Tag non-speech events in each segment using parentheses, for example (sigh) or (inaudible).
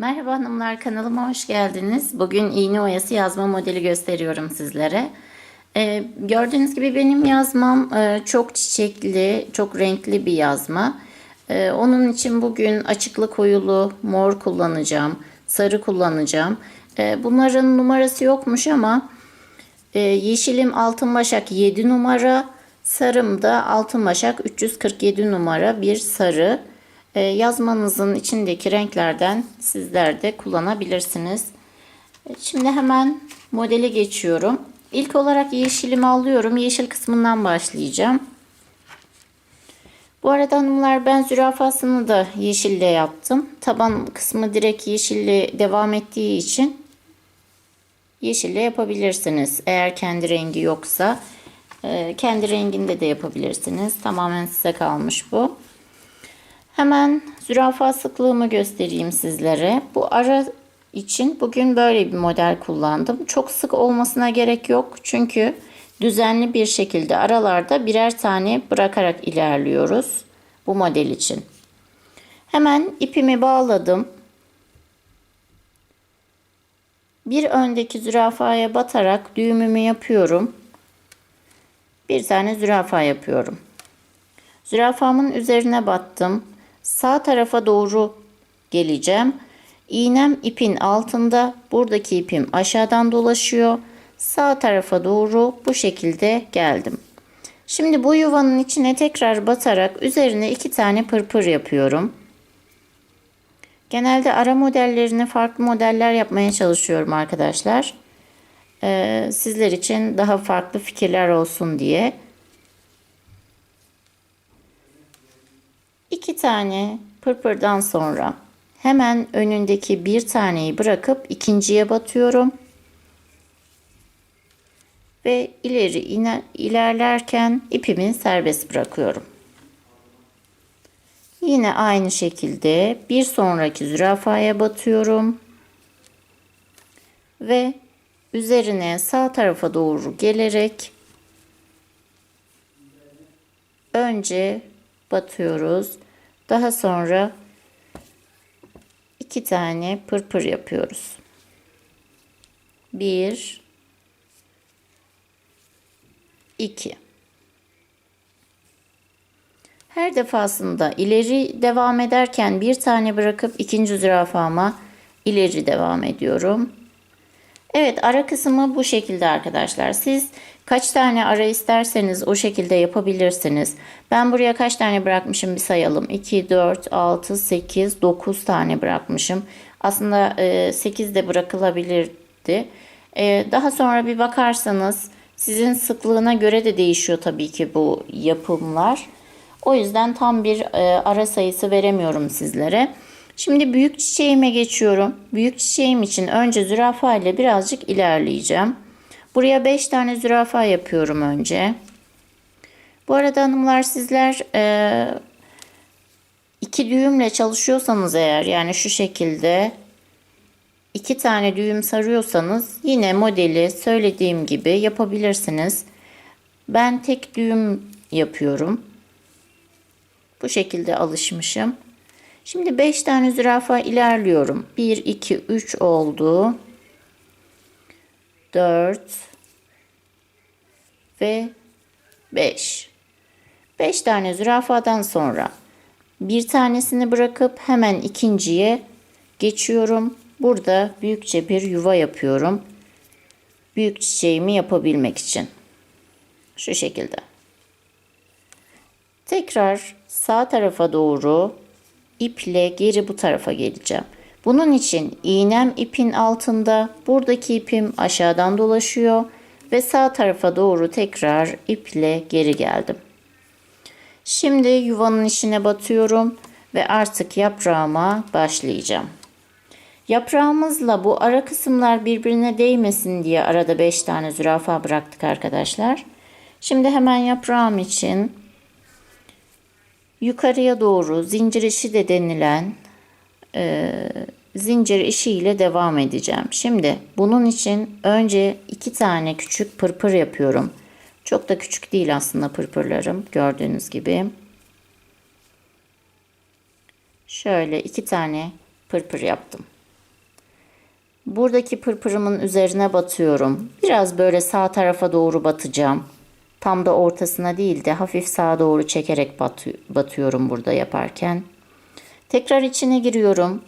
Merhaba hanımlar kanalıma hoş geldiniz. Bugün iğne oyası yazma modeli gösteriyorum sizlere. Ee, gördüğünüz gibi benim yazmam e, çok çiçekli, çok renkli bir yazma. Ee, onun için bugün açıklı koyulu mor kullanacağım, sarı kullanacağım. Ee, bunların numarası yokmuş ama e, yeşilim altın başak 7 numara, sarım da altın başak 347 numara bir sarı. E, yazmanızın içindeki renklerden sizler de kullanabilirsiniz. E, Şimdi hemen modele geçiyorum. İlk olarak yeşilimi alıyorum. Yeşil kısmından başlayacağım. Bu arada hanımlar ben zürafasını da yeşille yaptım. Taban kısmı direkt yeşille devam ettiği için yeşille yapabilirsiniz. Eğer kendi rengi yoksa e, kendi renginde de yapabilirsiniz. Tamamen size kalmış bu. Hemen zürafa sıklığımı göstereyim sizlere. Bu ara için bugün böyle bir model kullandım. Çok sık olmasına gerek yok. Çünkü düzenli bir şekilde aralarda birer tane bırakarak ilerliyoruz bu model için. Hemen ipimi bağladım. Bir öndeki zürafaya batarak düğümümü yapıyorum. Bir tane zürafa yapıyorum. Zürafamın üzerine battım. Sağ tarafa doğru geleceğim. İğnem ipin altında. Buradaki ipim aşağıdan dolaşıyor. Sağ tarafa doğru bu şekilde geldim. Şimdi bu yuvanın içine tekrar batarak üzerine iki tane pırpır yapıyorum. Genelde ara modellerini farklı modeller yapmaya çalışıyorum arkadaşlar. Ee, sizler için daha farklı fikirler olsun diye. İki tane pırpırdan sonra hemen önündeki bir taneyi bırakıp ikinciye batıyorum. Ve ileri iner, ilerlerken ipimi serbest bırakıyorum. Yine aynı şekilde bir sonraki zürafaya batıyorum. Ve üzerine sağ tarafa doğru gelerek önce batıyoruz. Daha sonra iki tane pırpır yapıyoruz. Bir, iki. Her defasında ileri devam ederken bir tane bırakıp ikinci zürafama ileri devam ediyorum. Evet ara kısmı bu şekilde arkadaşlar. Siz kaç tane ara isterseniz o şekilde yapabilirsiniz. Ben buraya kaç tane bırakmışım bir sayalım. 2, 4, 6, 8, 9 tane bırakmışım. Aslında 8 de bırakılabilirdi. Daha sonra bir bakarsanız sizin sıklığına göre de değişiyor tabii ki bu yapımlar. O yüzden tam bir ara sayısı veremiyorum sizlere. Şimdi büyük çiçeğime geçiyorum. Büyük çiçeğim için önce zürafa ile birazcık ilerleyeceğim. Buraya 5 tane zürafa yapıyorum önce. Bu arada hanımlar sizler e, iki düğümle çalışıyorsanız eğer yani şu şekilde iki tane düğüm sarıyorsanız yine modeli söylediğim gibi yapabilirsiniz. Ben tek düğüm yapıyorum. Bu şekilde alışmışım. Şimdi 5 tane zürafa ilerliyorum. 1, 2, 3 oldu. 4 ve 5. 5 tane zürafadan sonra bir tanesini bırakıp hemen ikinciye geçiyorum. Burada büyükçe bir yuva yapıyorum. Büyük çiçeğimi yapabilmek için. Şu şekilde. Tekrar sağ tarafa doğru iple geri bu tarafa geleceğim. Bunun için iğnem ipin altında, buradaki ipim aşağıdan dolaşıyor ve sağ tarafa doğru tekrar iple geri geldim. Şimdi yuvanın içine batıyorum ve artık yaprağıma başlayacağım. Yaprağımızla bu ara kısımlar birbirine değmesin diye arada 5 tane zürafa bıraktık arkadaşlar. Şimdi hemen yaprağım için yukarıya doğru zincir işi de denilen e, zincir işi ile devam edeceğim. Şimdi bunun için önce iki tane küçük pırpır yapıyorum. Çok da küçük değil aslında pırpırlarım gördüğünüz gibi. Şöyle iki tane pırpır yaptım. Buradaki pırpırımın üzerine batıyorum. Biraz böyle sağ tarafa doğru batacağım. Tam da ortasına değil de hafif sağa doğru çekerek batı- batıyorum burada yaparken. Tekrar içine giriyorum.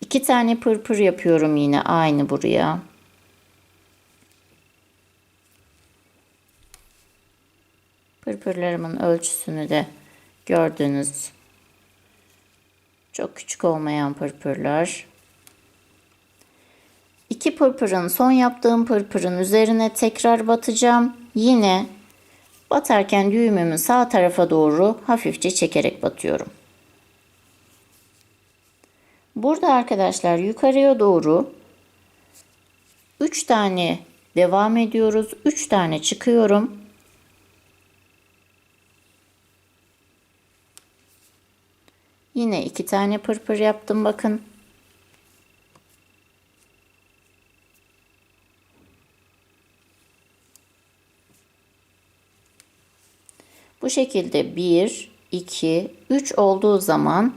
İki tane pırpır yapıyorum yine aynı buraya. Pırpırlarımın ölçüsünü de gördünüz. Çok küçük olmayan pırpırlar. İki pırpırın son yaptığım pırpırın üzerine tekrar batacağım. Yine batarken düğümümü sağ tarafa doğru hafifçe çekerek batıyorum. Burada arkadaşlar yukarıya doğru 3 tane devam ediyoruz. 3 tane çıkıyorum. Yine iki tane pırpır yaptım bakın. Bu şekilde 1, 2, 3 olduğu zaman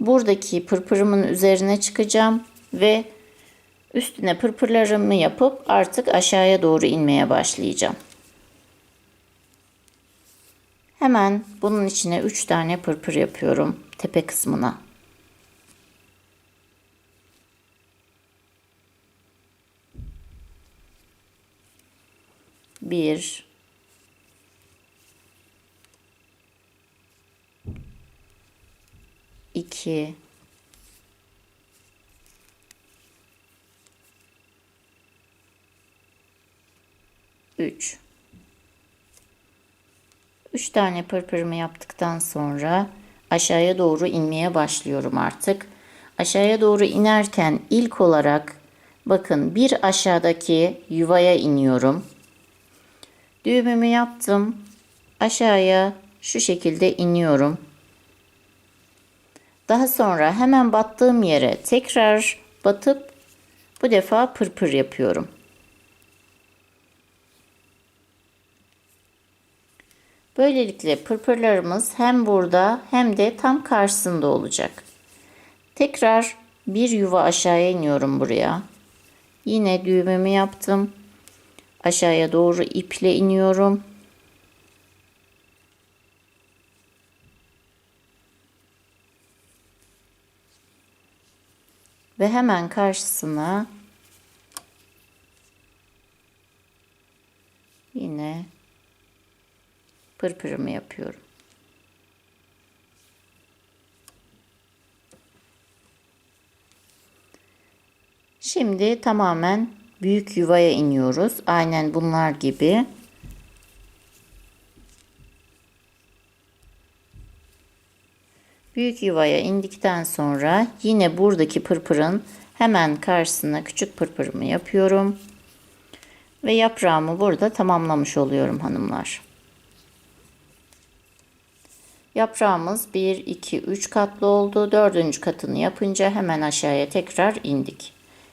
buradaki pırpırımın üzerine çıkacağım ve üstüne pırpırlarımı yapıp artık aşağıya doğru inmeye başlayacağım. Hemen bunun içine 3 tane pırpır yapıyorum tepe kısmına. Bir, iki, üç. 3 tane pırpırımı yaptıktan sonra aşağıya doğru inmeye başlıyorum artık. Aşağıya doğru inerken ilk olarak bakın bir aşağıdaki yuvaya iniyorum. Düğümümü yaptım. Aşağıya şu şekilde iniyorum. Daha sonra hemen battığım yere tekrar batıp bu defa pırpır yapıyorum. Böylelikle pırpırlarımız hem burada hem de tam karşısında olacak. Tekrar bir yuva aşağıya iniyorum buraya. Yine düğümümü yaptım. Aşağıya doğru iple iniyorum. Ve hemen karşısına yine pırpırımı yapıyorum. Şimdi tamamen büyük yuvaya iniyoruz. Aynen bunlar gibi. Büyük yuvaya indikten sonra yine buradaki pırpırın hemen karşısına küçük pırpırımı yapıyorum. Ve yaprağımı burada tamamlamış oluyorum hanımlar. Yaprağımız 1, 2, 3 katlı oldu. Dördüncü katını yapınca hemen aşağıya tekrar indik.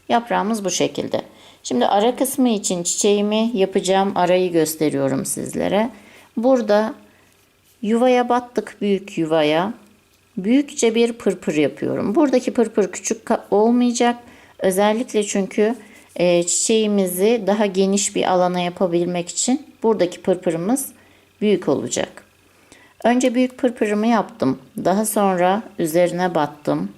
Yaprağımız bu şekilde. Şimdi ara kısmı için çiçeğimi yapacağım arayı gösteriyorum sizlere. Burada yuvaya battık büyük yuvaya. Büyükçe bir pırpır yapıyorum. Buradaki pırpır küçük olmayacak. Özellikle çünkü e, çiçeğimizi daha geniş bir alana yapabilmek için buradaki pırpırımız büyük olacak. Önce büyük pırpırımı yaptım. Daha sonra üzerine battım.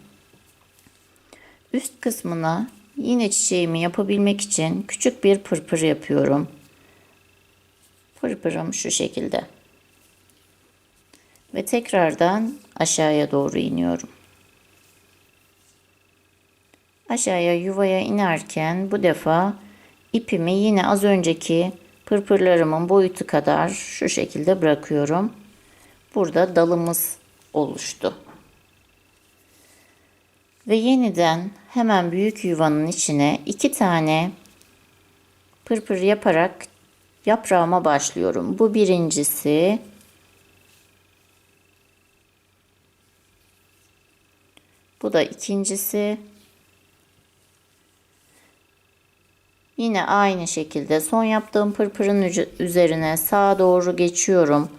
Üst kısmına yine çiçeğimi yapabilmek için küçük bir pırpır yapıyorum. Pırpırım şu şekilde. Ve tekrardan aşağıya doğru iniyorum. Aşağıya yuvaya inerken bu defa ipimi yine az önceki pırpırlarımın boyutu kadar şu şekilde bırakıyorum burada dalımız oluştu. Ve yeniden hemen büyük yuvanın içine iki tane pırpır yaparak yaprağıma başlıyorum. Bu birincisi. Bu da ikincisi. Yine aynı şekilde son yaptığım pırpırın üzerine sağa doğru geçiyorum.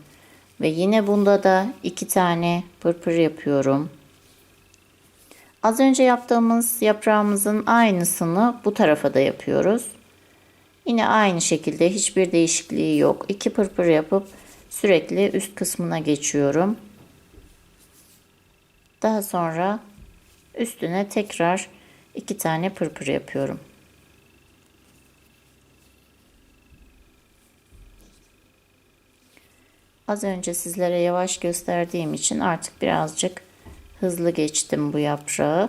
Ve yine bunda da iki tane pırpır yapıyorum. Az önce yaptığımız yaprağımızın aynısını bu tarafa da yapıyoruz. Yine aynı şekilde hiçbir değişikliği yok. İki pırpır yapıp sürekli üst kısmına geçiyorum. Daha sonra üstüne tekrar iki tane pırpır yapıyorum. Az önce sizlere yavaş gösterdiğim için artık birazcık hızlı geçtim bu yaprağı.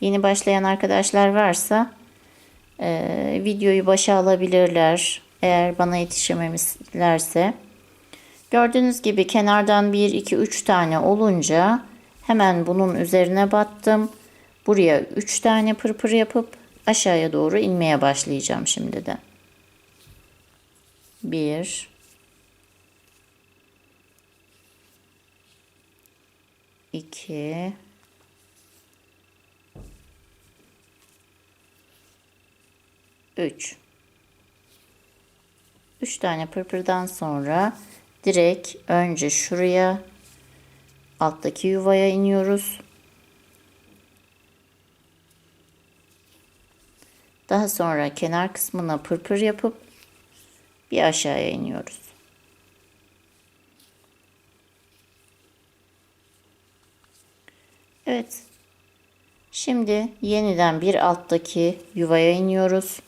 Yeni başlayan arkadaşlar varsa e, videoyu başa alabilirler. Eğer bana yetişememişlerse. Gördüğünüz gibi kenardan 1, 2, 3 tane olunca hemen bunun üzerine battım. Buraya 3 tane pırpır yapıp aşağıya doğru inmeye başlayacağım şimdiden. 1 2 3 3 tane pırpırdan sonra direkt önce şuraya alttaki yuvaya iniyoruz. Daha sonra kenar kısmına pırpır yapıp bir aşağıya iniyoruz. Evet. Şimdi yeniden bir alttaki yuvaya iniyoruz.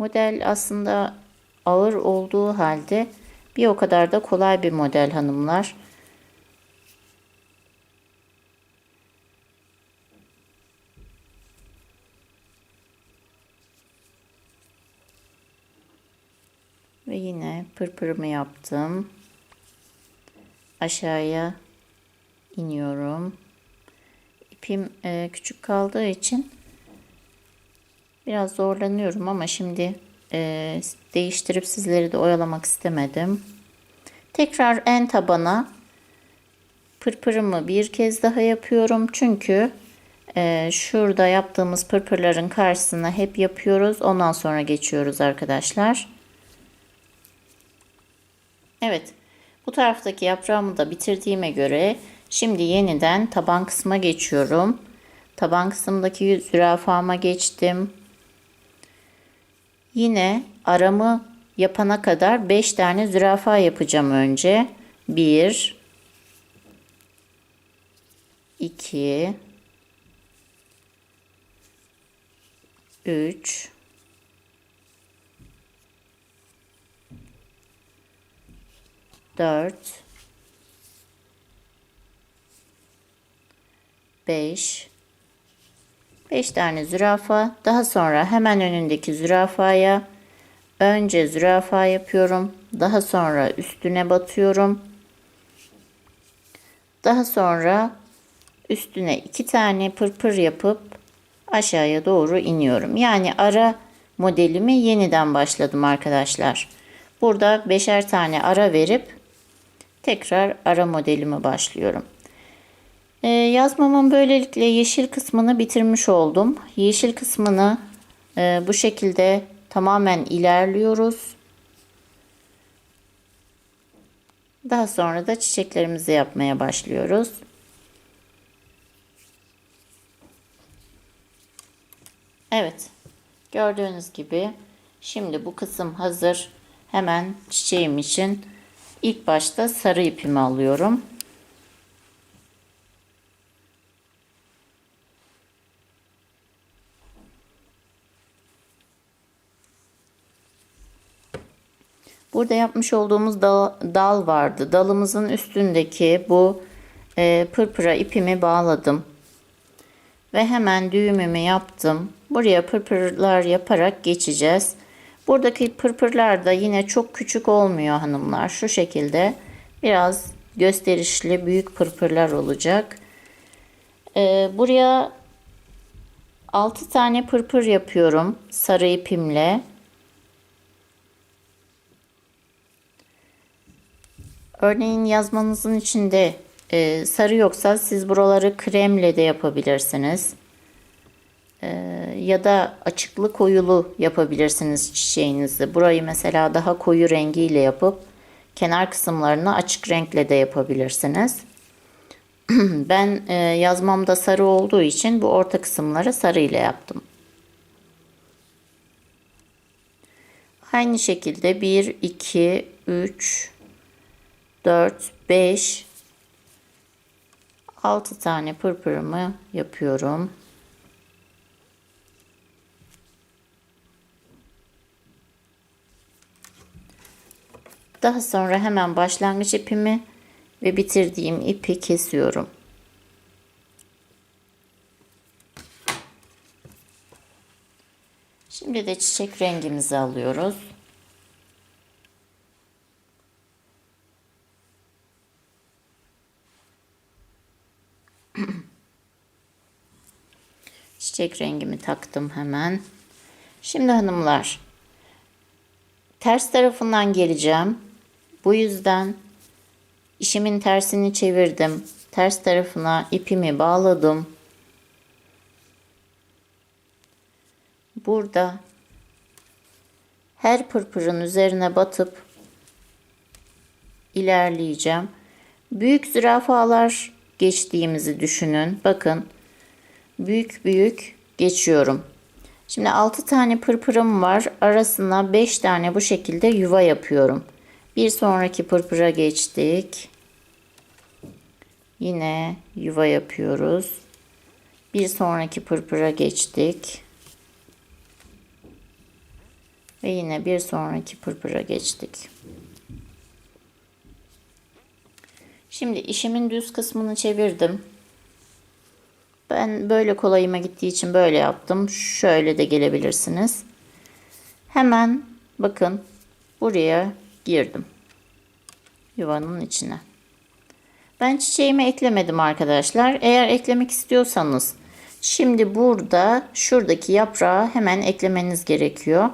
Model aslında ağır olduğu halde bir o kadar da kolay bir model hanımlar. Ve yine pırpırımı yaptım. Aşağıya iniyorum. İpim e, küçük kaldığı için biraz zorlanıyorum ama şimdi e, değiştirip sizleri de oyalamak istemedim. Tekrar en tabana pırpırımı bir kez daha yapıyorum. Çünkü e, şurada yaptığımız pırpırların karşısına hep yapıyoruz. Ondan sonra geçiyoruz arkadaşlar. Evet. Bu taraftaki yaprağımı da bitirdiğime göre şimdi yeniden taban kısma geçiyorum. Taban kısımdaki zürafama geçtim. Yine aramı yapana kadar 5 tane zürafa yapacağım önce. 1 2 3 4 5 5 tane zürafa. Daha sonra hemen önündeki zürafaya önce zürafa yapıyorum. Daha sonra üstüne batıyorum. Daha sonra üstüne iki tane pırpır yapıp aşağıya doğru iniyorum. Yani ara modelimi yeniden başladım arkadaşlar. Burada beşer tane ara verip tekrar ara modelimi başlıyorum. Ee, yazmamın böylelikle yeşil kısmını bitirmiş oldum. Yeşil kısmını e, bu şekilde tamamen ilerliyoruz. Daha sonra da çiçeklerimizi yapmaya başlıyoruz. Evet. Gördüğünüz gibi şimdi bu kısım hazır. Hemen çiçeğim için ilk başta sarı ipimi alıyorum. Burada yapmış olduğumuz dal, dal vardı. Dalımızın üstündeki bu e, pırpıra ipimi bağladım. Ve hemen düğümümü yaptım. Buraya pırpırlar yaparak geçeceğiz. Buradaki pırpırlar da yine çok küçük olmuyor hanımlar. Şu şekilde biraz gösterişli büyük pırpırlar olacak. Ee, buraya 6 tane pırpır yapıyorum sarı ipimle. Örneğin yazmanızın içinde e, sarı yoksa siz buraları kremle de yapabilirsiniz. E, ya da açıklı koyulu yapabilirsiniz çiçeğinizi. Burayı mesela daha koyu rengiyle yapıp kenar kısımlarını açık renkle de yapabilirsiniz. (clears throat) ben e, yazmamda sarı olduğu için bu orta kısımları sarı ile yaptım. Aynı şekilde 1, 2, 3, 4, 5, 6 tane pırpırımı yapıyorum. Daha sonra hemen başlangıç ipimi ve bitirdiğim ipi kesiyorum. Şimdi de çiçek rengimizi alıyoruz. Çiçek rengimi taktım hemen. Şimdi hanımlar ters tarafından geleceğim. Bu yüzden işimin tersini çevirdim. Ters tarafına ipimi bağladım. Burada her pırpırın üzerine batıp ilerleyeceğim. Büyük zürafalar geçtiğimizi düşünün. Bakın büyük büyük geçiyorum. Şimdi 6 tane pırpırım var. Arasına 5 tane bu şekilde yuva yapıyorum. Bir sonraki pırpıra geçtik. Yine yuva yapıyoruz. Bir sonraki pırpıra geçtik. Ve yine bir sonraki pırpıra geçtik. Şimdi işimin düz kısmını çevirdim. Ben böyle kolayıma gittiği için böyle yaptım. Şöyle de gelebilirsiniz. Hemen bakın buraya girdim. Yuvanın içine. Ben çiçeğimi eklemedim arkadaşlar. Eğer eklemek istiyorsanız şimdi burada şuradaki yaprağı hemen eklemeniz gerekiyor.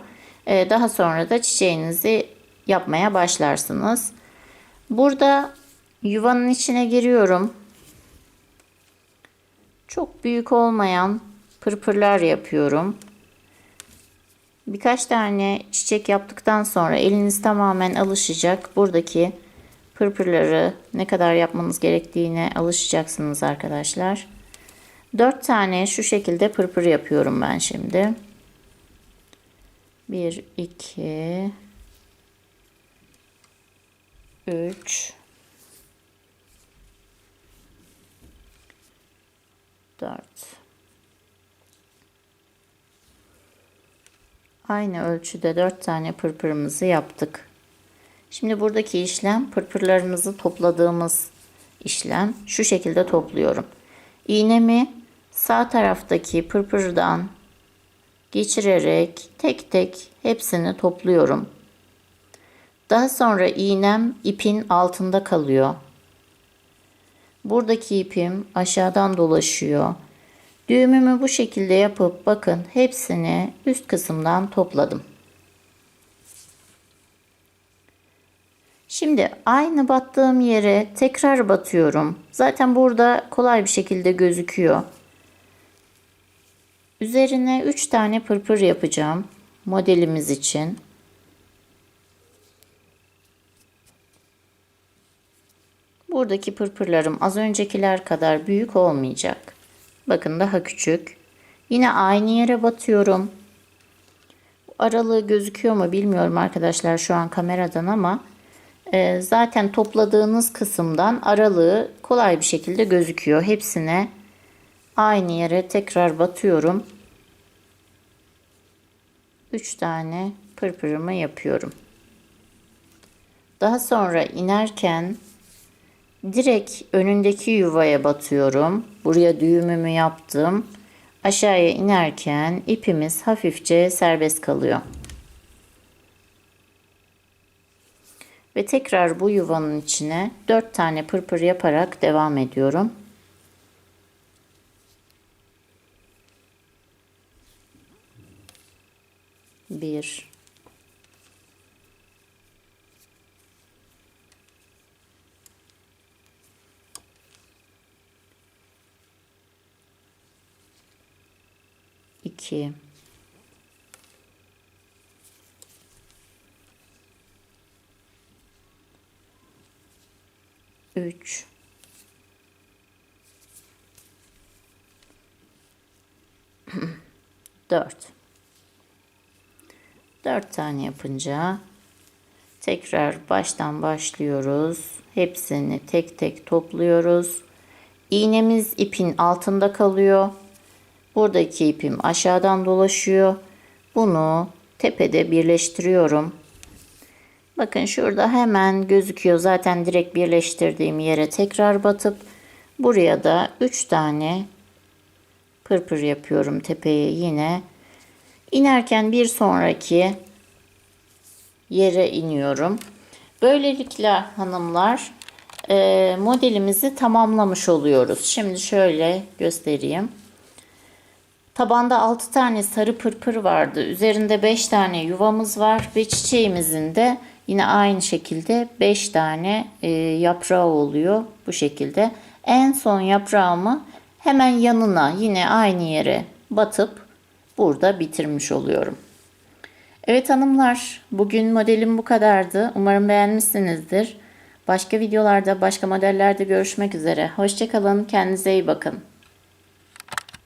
Ee, daha sonra da çiçeğinizi yapmaya başlarsınız. Burada yuvanın içine giriyorum. Çok büyük olmayan pırpırlar yapıyorum. Birkaç tane çiçek yaptıktan sonra eliniz tamamen alışacak. Buradaki pırpırları ne kadar yapmanız gerektiğine alışacaksınız arkadaşlar. 4 tane şu şekilde pırpır yapıyorum ben şimdi. 1 2 3 4 Aynı ölçüde 4 tane pırpırımızı yaptık. Şimdi buradaki işlem pırpırlarımızı topladığımız işlem. Şu şekilde topluyorum. İğnemi sağ taraftaki pırpırdan geçirerek tek tek hepsini topluyorum. Daha sonra iğnem ipin altında kalıyor. Buradaki ipim aşağıdan dolaşıyor. Düğümümü bu şekilde yapıp bakın hepsini üst kısımdan topladım. Şimdi aynı battığım yere tekrar batıyorum. Zaten burada kolay bir şekilde gözüküyor. Üzerine 3 tane pırpır yapacağım modelimiz için. Buradaki pırpırlarım az öncekiler kadar büyük olmayacak. Bakın daha küçük. Yine aynı yere batıyorum. Aralığı gözüküyor mu bilmiyorum arkadaşlar şu an kameradan ama e, zaten topladığınız kısımdan aralığı kolay bir şekilde gözüküyor. Hepsine aynı yere tekrar batıyorum. 3 tane pırpırımı yapıyorum. Daha sonra inerken direkt önündeki yuvaya batıyorum. Buraya düğümümü yaptım. Aşağıya inerken ipimiz hafifçe serbest kalıyor. Ve tekrar bu yuvanın içine 4 tane pırpır yaparak devam ediyorum. Bir, 2 3 3 4 4 tane yapınca tekrar baştan başlıyoruz. Hepsini tek tek topluyoruz. İğnemiz ipin altında kalıyor. Buradaki ipim aşağıdan dolaşıyor. Bunu tepede birleştiriyorum. Bakın şurada hemen gözüküyor. Zaten direkt birleştirdiğim yere tekrar batıp buraya da 3 tane pırpır yapıyorum tepeye yine. İnerken bir sonraki yere iniyorum. Böylelikle hanımlar e, modelimizi tamamlamış oluyoruz. Şimdi şöyle göstereyim. Tabanda 6 tane sarı pırpır vardı. Üzerinde 5 tane yuvamız var ve çiçeğimizin de yine aynı şekilde 5 tane e, yaprağı oluyor bu şekilde. En son yaprağımı hemen yanına yine aynı yere batıp burada bitirmiş oluyorum. Evet hanımlar, bugün modelim bu kadardı. Umarım beğenmişsinizdir. Başka videolarda, başka modellerde görüşmek üzere. Hoşçakalın, kendinize iyi bakın.